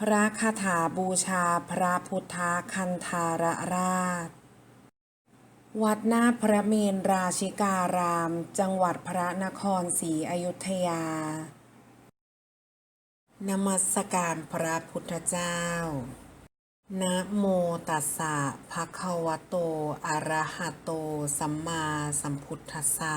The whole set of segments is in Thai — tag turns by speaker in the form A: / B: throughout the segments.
A: พระคาถาบูชาพระพุทธคันธารราช วัดหน้าพระเมนราชิการาม จังหวัดพระนครศรีอยุธยา นมัสการพระพุทธเจ้า นะโมตัสสะภะคะวะโต อะระหะโต สัมมาสัมพุทธัสสะ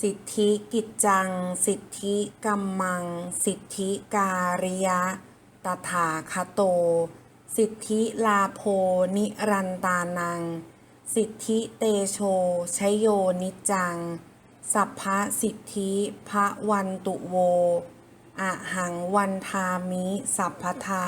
A: สิทธิกิจจัง สิทธิกัมมัง สิทธิการิยะ ตถาคโต สิทธิลาโพนิรันตานัง สิทธิเตโชชโยนิจัง สัพพะสิทธิพระวันตุโว อะหังวันทามิสัพพทา